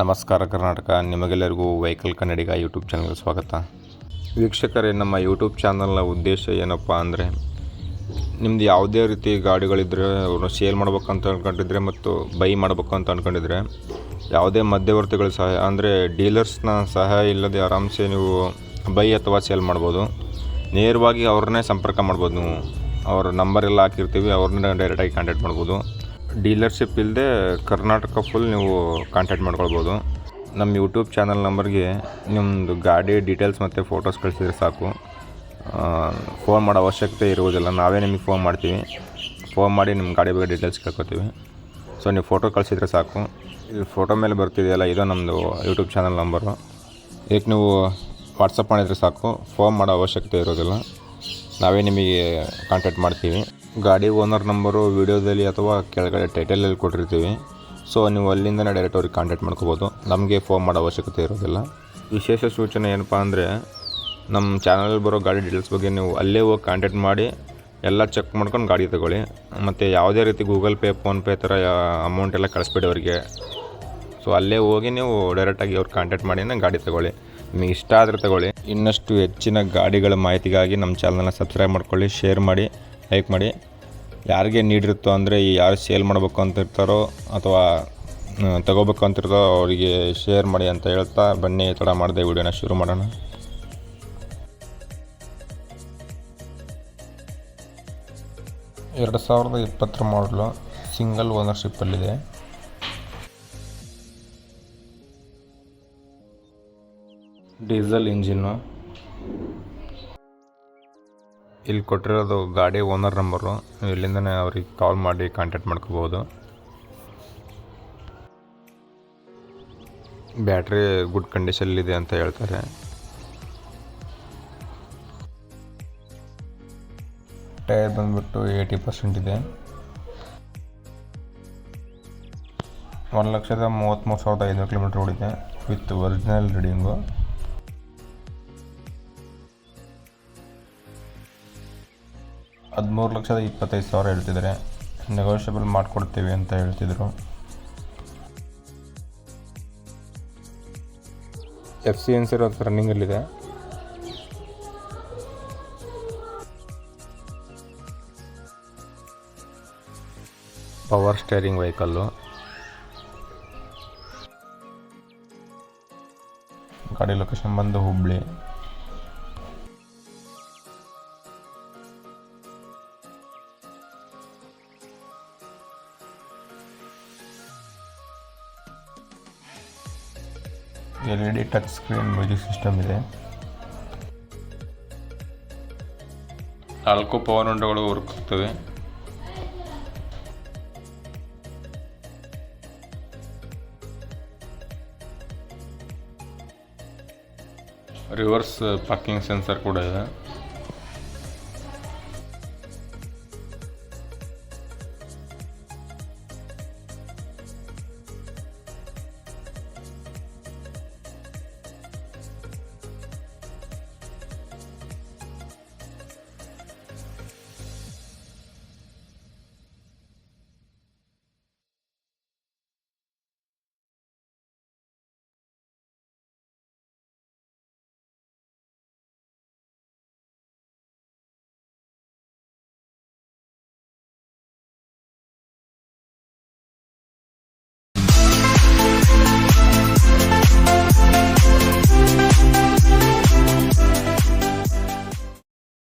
ನಮಸ್ಕಾರ ಕರ್ನಾಟಕ. ನಿಮಗೆಲ್ಲರಿಗೂ ವೆಹಿಕಲ್ ಕನ್ನಡಿಗ ಯೂಟ್ಯೂಬ್ ಚಾನಲ್ಗೆ ಸ್ವಾಗತ. ವೀಕ್ಷಕರೇ, ನಮ್ಮ ಯೂಟ್ಯೂಬ್ ಚಾನಲ್ನ ಉದ್ದೇಶ ಏನಪ್ಪ ಅಂದರೆ, ನಿಮ್ದು ಯಾವುದೇ ರೀತಿ ಗಾಡಿಗಳಿದ್ದರೆ ಅವ್ರನ್ನ ಸೇಲ್ ಮಾಡ್ಬೇಕಂತ ಅಂದ್ಕೊಂಡಿದ್ರೆ ಮತ್ತು ಬೈ ಮಾಡಬೇಕು ಅಂತ ಅಂದ್ಕೊಂಡಿದ್ರೆ ಯಾವುದೇ ಮಧ್ಯವರ್ತಿಗಳ ಸಹಾಯ, ಅಂದರೆ ಡೀಲರ್ಸ್ನ ಸಹಾಯ ಇಲ್ಲದೆ ಆರಾಮ್ಸೆ ನೀವು ಬೈ ಅಥವಾ ಸೇಲ್ ಮಾಡ್ಬೋದು. ನೇರವಾಗಿ ಅವ್ರನ್ನೇ ಸಂಪರ್ಕ ಮಾಡ್ಬೋದು ನೀವು. ಅವ್ರ ನಂಬರ್ ಎಲ್ಲ ಹಾಕಿರ್ತೀವಿ, ಅವ್ರನ್ನ ಡೈರೆಕ್ಟಾಗಿ ಕಾಂಟ್ಯಾಕ್ಟ್ ಮಾಡ್ಬೋದು. ಡೀಲರ್ಶಿಪ್ ಇಲ್ಲದೆ ಕರ್ನಾಟಕ ಫುಲ್ ನೀವು ಕಾಂಟ್ಯಾಕ್ಟ್ ಮಾಡ್ಕೊಳ್ಬೋದು. ನಮ್ಮ ಯೂಟ್ಯೂಬ್ ಚಾನಲ್ ನಂಬರ್ಗೆ ನಿಮ್ಮದು ಗಾಡಿ ಡೀಟೇಲ್ಸ್ ಮತ್ತು ಫೋಟೋಸ್ ಕಳಿಸಿದ್ರೆ ಸಾಕು. ಫೋನ್ ಮಾಡೋ ಅವಶ್ಯಕತೆ ಇರುವುದಿಲ್ಲ. ನಾವೇ ನಿಮಗೆ ಫೋನ್ ಮಾಡ್ತೀವಿ. ಫೋನ್ ಮಾಡಿ ನಿಮ್ಮ ಗಾಡಿ ಬಗ್ಗೆ ಡೀಟೇಲ್ಸ್ ಕೇಳ್ಕೊತೀವಿ. ಸೊ ನೀವು ಫೋಟೋ ಕಳಿಸಿದ್ರೆ ಸಾಕು. ಇಲ್ಲಿ ಫೋಟೋ ಮೇಲೆ ಬರ್ತಿದೆಯಲ್ಲ, ಇದು ನಮ್ಮದು ಯೂಟ್ಯೂಬ್ ಚಾನಲ್ ನಂಬರು ಇದಕ್ಕೆ ನೀವು ವಾಟ್ಸಪ್ ಮಾಡಿದರೆ ಸಾಕು. ಫೋನ್ ಮಾಡೋ ಅವಶ್ಯಕತೆ ಇರೋದಿಲ್ಲ ನಾವೇ ನಿಮಗೆ ಕಾಂಟ್ಯಾಕ್ಟ್ ಮಾಡ್ತೀವಿ. ಗಾಡಿ ಓನರ್ ನಂಬರು ವೀಡಿಯೋದಲ್ಲಿ ಅಥವಾ ಕೆಳಗಡೆ ಟೈಟಲಲ್ಲಿ ಕೊಟ್ಟಿರ್ತೀವಿ. ಸೊ ನೀವು ಅಲ್ಲಿಂದನೇ ಡೈರೆಕ್ಟ್ ಅವ್ರಿಗೆ ಕಾಂಟ್ಯಾಕ್ಟ್ ಮಾಡ್ಕೋಬೋದು. ನಮಗೆ ಫೋನ್ ಮಾಡೋ ಅವಶ್ಯಕತೆ ಇರೋದಿಲ್ಲ. ವಿಶೇಷ ಸೂಚನೆ ಏನಪ್ಪ ಅಂದರೆ ನಮ್ಮ ಚಾನಲಲ್ಲಿ ಬರೋ ಗಾಡಿ ಡೀಟೇಲ್ಸ್ ಬಗ್ಗೆ ನೀವು ಅಲ್ಲೇ ಹೋಗಿ ಕಾಂಟ್ಯಾಕ್ಟ್ ಮಾಡಿ, ಎಲ್ಲ ಚೆಕ್ ಮಾಡ್ಕೊಂಡು ಗಾಡಿ ತಗೊಳ್ಳಿ. ಮತ್ತು ಯಾವುದೇ ರೀತಿ ಗೂಗಲ್ ಪೇ ಫೋನ್ಪೇ ಥರ ಅಮೌಂಟ್ ಎಲ್ಲ ಕಳಿಸ್ಬೇಡಿ ಅವರಿಗೆ. ಸೊ ಅಲ್ಲೇ ಹೋಗಿ ನೀವು ಡೈರೆಕ್ಟಾಗಿ ಅವ್ರು ಕಾಂಟ್ಯಾಕ್ಟ್ ಮಾಡಿನೇ ಗಾಡಿ ತಗೊಳ್ಳಿ. ನಿಮಗೆ ಇಷ್ಟ ಆದರೆ ತಗೊಳ್ಳಿ. ಇನ್ನಷ್ಟು ಹೆಚ್ಚಿನ ಗಾಡಿಗಳ ಮಾಹಿತಿಗಾಗಿ ನಮ್ಮ ಚಾನಲನ್ನ ಸಬ್ಸ್ಕ್ರೈಬ್ ಮಾಡ್ಕೊಳ್ಳಿ ಶೇರ್ ಮಾಡಿ. ಲೈಕ್ ಮಾಡಿ. ಯಾರಿಗೆ ನೀಡಿರುತ್ತೋ ಅಂದರೆ ಯಾರು ಸೇಲ್ ಮಾಡಬೇಕು ಅಂತ ಇರ್ತಾರೋ ಅಥವಾ ತಗೋಬೇಕು ಅಂತಿರ್ತಾರೋ ಅವರಿಗೆ ಶೇರ್ ಮಾಡಿ ಅಂತ ಹೇಳ್ತಾ ಬನ್ನಿ ತಡ ಮಾಡಿದೆ ವಿಡಿಯೋನ ಶುರು ಮಾಡೋಣ. ಎರಡು ಸಾವಿರದ ಇಪ್ಪತ್ತರ ಮಾಡಲು ಸಿಂಗಲ್ ಓನರ್ಶಿಪ್ಪಲ್ಲಿದೆ ಡೀಸೆಲ್ ಇಂಜಿನ್ನು. ಇಲ್ಲಿ ಕೊಟ್ಟಿರೋದು ಗಾಡಿ ಓನರ್ ನಂಬರು. ಇಲ್ಲಿಂದನೇ ಅವ್ರಿಗೆ ಕಾಲ್ ಮಾಡಿ ಕಾಂಟ್ಯಾಕ್ಟ್ ಮಾಡ್ಕೋಬೋದು. ಬ್ಯಾಟ್ರಿ ಗುಡ್ ಕಂಡೀಷನಲ್ಲಿದೆ ಅಂತ ಹೇಳ್ತಾರೆ. ಟೈರ್ ಬಂದ್ಬಿಟ್ಟು ಏಯ್ಟಿ ಪರ್ಸೆಂಟ್ ಇದೆ. ಒಂದು ಲಕ್ಷದ ಮೂವತ್ತ್ಮೂರು ಸಾವಿರದ ಐನೂರು ಕಿಲೋಮೀಟ್ರ್ ಓಡಿದೆ. ವಿತ್ ಒರಿಜಿನಲ್ ರೀಡಿಂಗು ಹದಿಮೂರು ಲಕ್ಷದ ಇಪ್ಪತ್ತೈದು ಸಾವಿರ ಹೇಳ್ತಿದ್ದಾರೆ. ನೆಗೋಷಿಯಬಲ್ ಮಾಡಿಕೊಡ್ತೀವಿ ಅಂತ ಹೇಳ್ತಿದ್ರು. ಎಫ್ ಸಿ ಎನ್ ಸಿ ರನ್ನಿಂಗಲ್ಲಿದೆ ಪವರ್ ಸ್ಟೇರಿಂಗ್ ವೆಹಿಕಲ್ಲು ಗಾಡಿ ಲೊಕೇಶನ್ ಬಂದು Hubli L E D touch screen music system ಇದೆ. ನಾಲ್ಕು ಪವರ್ ವಿಂಡೋಗಳು ವರ್ಕ್ ಆಗ್ತವೆ ರಿವರ್ಸ್ ಪಾರ್ಕಿಂಗ್ ಸೆನ್ಸರ್ ಕೂಡ ಇದೆ.